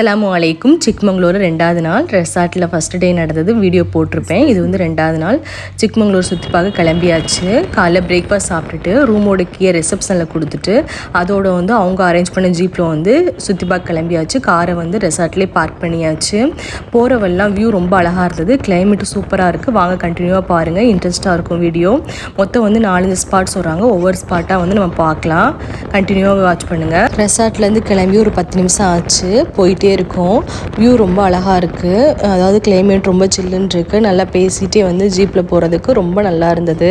அலாம் அலைக்கும். சிக்மங்களூர் ரெண்டாவது நாள். ரெசார்ட்டில் ஃபஸ்ட் டே நடந்தது. வீடியோ போட்டிருப்பேன். இது வந்து ரெண்டாவது நாள். சிக்மங்களூர் சுற்றி பார்க்க கிளம்பியாச்சு. காலைல பிரேக்ஃபாஸ்ட் சாப்பிட்டுட்டு ரூமோட கீயை ரிசப்ஷனில் கொடுத்துட்டு அதோட வந்து அவங்க அரேஞ்ச் பண்ண ஜீப்பில் வந்து சுற்றி பார்க்க கிளம்பியாச்சு. காரை வந்து ரெசார்ட்லேயே பார்க் பண்ணியாச்சு. போகிறவெல்லாம் வியூ ரொம்ப அழகாக இருந்தது. கிளைமேட் சூப்பராக இருக்குது வாங்க கண்டினியூவாக பாருங்கள் இன்ட்ரெஸ்ட்டாக இருக்கும் வீடியோ மொத்தம் வந்து நாலஞ்சு ஸ்பாட்ஸ் சொல்கிறாங்க ஒவ்வொரு ஸ்பாட்டாக வந்து நம்ம பார்க்கலாம். கண்டினியூவாக வாட்ச் பண்ணுங்கள் ரெசார்ட்லேருந்து கிளம்பி ஒரு பத்து நிமிஷம் ஆச்சு. போயிட்டே இருக்கும். வியூ ரொம்ப அழகாக இருக்குது அதாவது கிளைமேட் ரொம்ப சில்லுன்னு இருக்குது நல்லா பேசிகிட்டே வந்து ஜீப்பில் போகிறதுக்கு ரொம்ப நல்லா இருந்தது.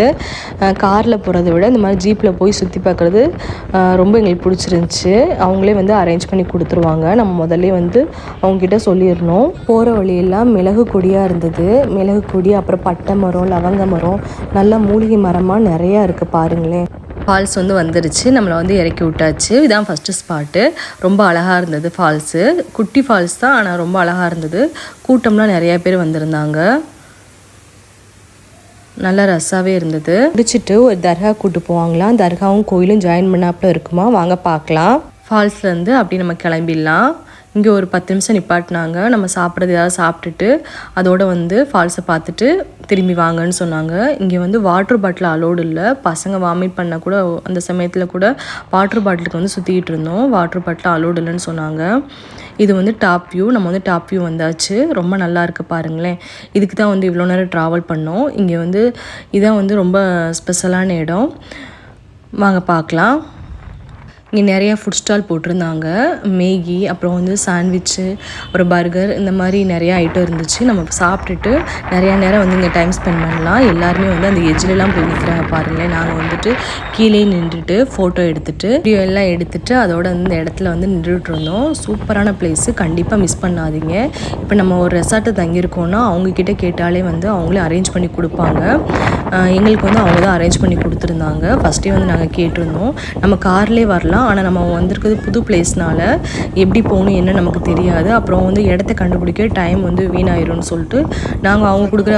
காரில் போகிறத விட இந்த மாதிரி ஜீப்பில் போய் சுற்றி பார்க்குறது ரொம்ப எங்களுக்கு பிடிச்சிருந்துச்சி. அவங்களே வந்து அரேஞ்ச் பண்ணி கொடுத்துருவாங்க. நம்ம முதல்ல வந்து அவங்கக்கிட்ட சொல்லிடணும். போகிற வழியெல்லாம் மிளகு கொடியாக இருந்தது. மிளகு கொடி அப்புறம் பட்டை மரம் லவங்க மரம் நல்ல மூலிகை மரமாக நிறையா இருக்குது பாருங்களேன். ஃபால்ஸ் வந்து வந்துருச்சு. நம்மளை வந்து இறக்கி விட்டாச்சு. இதான் ஃபஸ்ட்டு ஸ்பாட்டு ரொம்ப அழகாக இருந்தது ஃபால்ஸு. குட்டி ஃபால்ஸ் தான் ஆனால் ரொம்ப அழகாக இருந்தது. கூட்டம்லாம் நிறையா பேர் வந்திருந்தாங்க. நல்ல ரஸ்ஸாகவே இருந்தது. முடிச்சுட்டு ஒரு தர்கா கூட்டு போவாங்களாம். தர்காவும் கோயிலும் ஜாயின் பண்ணாப்புல இருக்குமா? வாங்க பார்க்கலாம். ஃபால்ஸ்லேருந்து அப்படி நம்ம கிளம்பிடலாம். இங்கே ஒரு பத்து நிமிஷம் நிப்பாட்டினாங்க. நம்ம சாப்பிட்றது ஏதாவது சாப்பிட்டுட்டு அதோட வந்து ஃபால்ஸை பார்த்துட்டு திரும்பி வாங்கன்னு சொன்னாங்க. இங்கே வந்து வாட்டர் பாட்டில் அலோடு இல்லை. பசங்க வாமிட் பண்ண கூட அந்த சமயத்தில் கூட வாட்டர் பாட்டிலுக்கு வந்து சுற்றிக்கிட்டு இருந்தோம். வாட்டர் பாட்டில் அலோடு இல்லைன்னு சொன்னாங்க. இது வந்து டாப் வியூ நம்ம வந்து டாப் வியூ வந்தாச்சு. ரொம்ப நல்லா இருக்குது பாருங்களேன். இதுக்கு தான் வந்து இவ்வளோ நேரம் ட்ராவல் பண்ணோம். இங்கே வந்து இதான் வந்து ரொம்ப ஸ்பெஷலான இடம். வாங்க பார்க்கலாம். இங்கே நிறையா ஃபுட் ஸ்டால் போட்டிருந்தாங்க. மேகி அப்புறம் வந்து சாண்ட்விட்சு அப்புறம் பர்கர் இந்த மாதிரி நிறையா ஐட்டம் இருந்துச்சு. நம்ம சாப்பிட்டுட்டு நிறையா நேரம் வந்து இங்கே டைம் ஸ்பெண்ட் பண்ணலாம். எல்லாருமே வந்து அந்த எஜ்ஜிலலாம் போய் நிற்கிறாங்க பாருங்களேன். நாங்கள் வந்துட்டு கீழே நின்றுட்டு ஃபோட்டோ எடுத்துகிட்டு வீடியோ எல்லாம் எடுத்துகிட்டு அதோட இந்த இடத்துல வந்து நின்றுட்டு இருந்தோம். சூப்பரான பிளேஸு கண்டிப்பாக மிஸ் பண்ணாதீங்க. இப்போ நம்ம ஒரு ரெசார்ட்டு தங்கியிருக்கோன்னா அவங்கக்கிட்ட கேட்டாலே வந்து அவங்களே அரேஞ்ச் பண்ணி கொடுப்பாங்க. எங்களுக்கு வந்து அவங்க தான் அரேஞ்ச் பண்ணி கொடுத்துருந்தாங்க. ஃபஸ்ட்டே வந்து நாங்கள் கேட்டிருந்தோம். நம்ம கார்லேயே வரலாம். தான். ஆனால் நம்ம வந்திருக்கிறது புது பிளேஸ்னால எப்படி போகணும் என்ன நமக்கு தெரியாது. அப்புறம் வந்து இடத்த கண்டுபிடிக்க டைம் வந்து வீணாயிரும்னு சொல்லிட்டு நாங்கள் அவங்க கொடுக்குற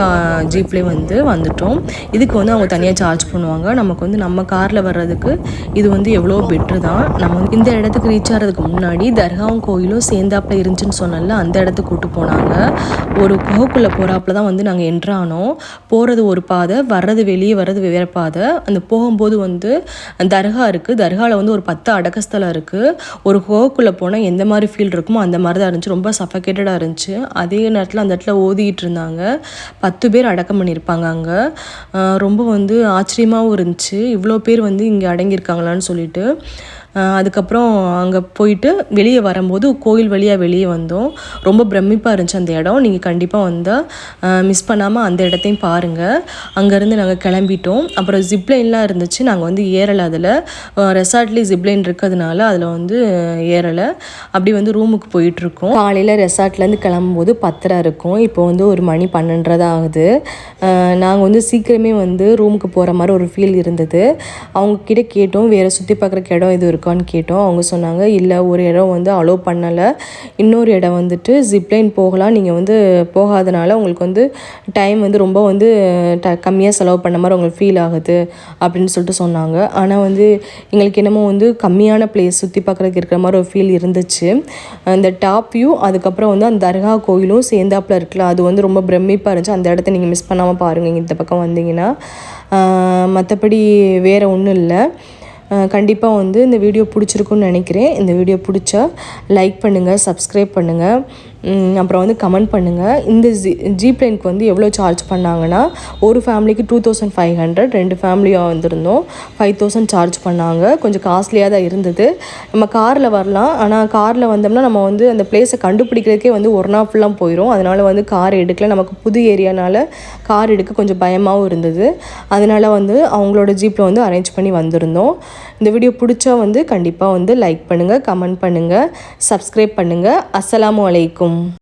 ஜீப்லேயே வந்து வந்துட்டோம். இதுக்கு வந்து அவங்க தனியாக சார்ஜ் பண்ணுவாங்க. நமக்கு வந்து நம்ம காரில் வர்றதுக்கு இது வந்து எவ்வளோ பெட்ரு தான். நம்ம இந்த இடத்துக்கு ரீச் ஆகிறதுக்கு முன்னாடி தர்காவும் கோயிலும் சேர்ந்தாப்பில் இருந்துச்சுன்னு சொன்னால அந்த இடத்துக்கு கூட்டு போனாங்க. ஒரு குகைக்குள்ளே போகிறாப்புல தான் வந்து நாங்கள் என்ட்ரானோம் போகிறது ஒரு பாதை வர்றது வெளியே வர்றது வேறு பாதை. அந்த போகும்போது வந்து தர்கா இருக்குது தர்காவில் வந்து ஒரு பத்து அடக்கஸ்தலம் இருக்குது ஒரு கோவுக்குள்ளே போனால் எந்த மாதிரி ஃபீல் இருக்குமோ அந்த மாதிரி தான் இருந்துச்சு. ரொம்ப சஃபகேட்டடாக இருந்துச்சு. அதே நேரத்தில் அந்த இடத்துல ஓதிக்கிட்டு இருந்தாங்க. பத்து பேர் அடக்கம் பண்ணியிருப்பாங்க அங்கே. ரொம்ப வந்து ஆச்சரியமாகவும் இருந்துச்சு. இவ்வளோ பேர் வந்து இங்கே அடங்கியிருக்காங்களான்னு சொல்லிட்டு. அதுக்கப்புறம் அங்கே போயிட்டு வெளியே வரும்போது கோயில் வழியாக வெளியே வந்தோம். ரொம்ப பிரமிப்பாக இருந்துச்சு அந்த இடம். நீங்கள் கண்டிப்பாக வந்து மிஸ் பண்ணாமல் அந்த இடத்தையும் பாருங்கள் அங்கேருந்து நாங்கள் கிளம்பிட்டோம். அப்புறம் ஜிப்லைன்லாம் இருந்துச்சு. நாங்கள் வந்து ஏறலை அதில். ரெசார்ட்லேயே ஜிப்லைன் இருக்கிறதுனால அதில் வந்து ஏறலை. அப்படி வந்து ரூமுக்கு போயிட்டுருக்கோம் காலையில் ரெசார்ட்லேருந்து கிளம்பும்போது பத்தரை இருக்கும். இப்போ வந்து ஒரு மணி பன்னெண்டரை ஆகுது. நாங்கள் வந்து சீக்கிரமே வந்து ரூமுக்கு போகிற மாதிரி ஒரு ஃபீல் இருந்தது. அவங்கக்கிட்ட கேட்டோம். வேறு சுற்றி பார்க்குறக்கு இடம் எதுவும் இருக்கும் இருக்கான்னு கேட்டோம். அவங்க சொன்னாங்க இல்லை ஒரு இடம் வந்து அலோவ் பண்ணலை. இன்னொரு இடம் வந்துட்டு ஜிப்லைன் போகலாம். நீங்கள் வந்து போகாதனால உங்களுக்கு வந்து டைம் வந்து ரொம்ப வந்து ட கம்மியாக செலவு பண்ண மாதிரி உங்களுக்கு ஃபீல் ஆகுது அப்படின்னு சொல்லிட்டு சொன்னாங்க. ஆனால் வந்து எங்களுக்கு என்னமோ வந்து கம்மியான பிளேஸ் சுற்றி பார்க்குறதுக்கு இருக்கிற மாதிரி ஒரு ஃபீல் இருந்துச்சு. அந்த டாப் வியூ அதுக்கப்புறம் வந்து அந்த தர்கா கோயிலும் சேர்ந்தாப்பில் இருக்குல்ல அது வந்து ரொம்ப பிரமிப்பாக இருந்துச்சு. அந்த இடத்த நீங்கள் மிஸ் பண்ணாமல் பாருங்கள் இந்த பக்கம் வந்தீங்கன்னா. மற்றபடி வேறு ஒன்றும் இல்லை. கண்டிப்பாக வந்து இந்த வீடியோ பிடிச்சிருக்குன்னு நினைக்கிறேன். இந்த வீடியோ பிடிச்சா லைக் பண்ணுங்கள் சப்ஸ்கிரைப் பண்ணுங்கள் அப்புறம் வந்து கமெண்ட் பண்ணுங்கள் இந்த ஜி ஜீப் லைனுக்கு வந்து எவ்வளோ சார்ஜ் பண்ணாங்கன்னா ஒரு ஃபேமிலிக்கு டூ தௌசண்ட் ஃபைவ் ஹண்ட்ரட் ரெண்டு ஃபேமிலியாக வந்திருந்தோம். ஃபைவ் தௌசண்ட் சார்ஜ் பண்ணாங்க. கொஞ்சம் காஸ்ட்லியாக தான் இருந்தது. நம்ம காரில் வரலாம். ஆனால் காரில் வந்தோம்னா நம்ம வந்து அந்த பிளேஸை கண்டுபிடிக்கிறதுக்கே வந்து ஒரு நாள் ஃபுல்லாக போயிடும் அதனால் வந்து கார் எடுக்கல. நமக்கு புது ஏரியானால கார் எடுக்க கொஞ்சம் பயமாகவும் இருந்தது. அதனால் வந்து அவங்களோட ஜீப்பில் வந்து அரேஞ்ச் பண்ணி வந்திருந்தோம். இந்த வீடியோ பிடிச்சா வந்து கண்டிப்பாக வந்து லைக் பண்ணுங்கள் கமெண்ட் பண்ணுங்கள் சப்ஸ்கிரைப் பண்ணுங்கள் அஸ்லாம் வலைக்கும் Shalom.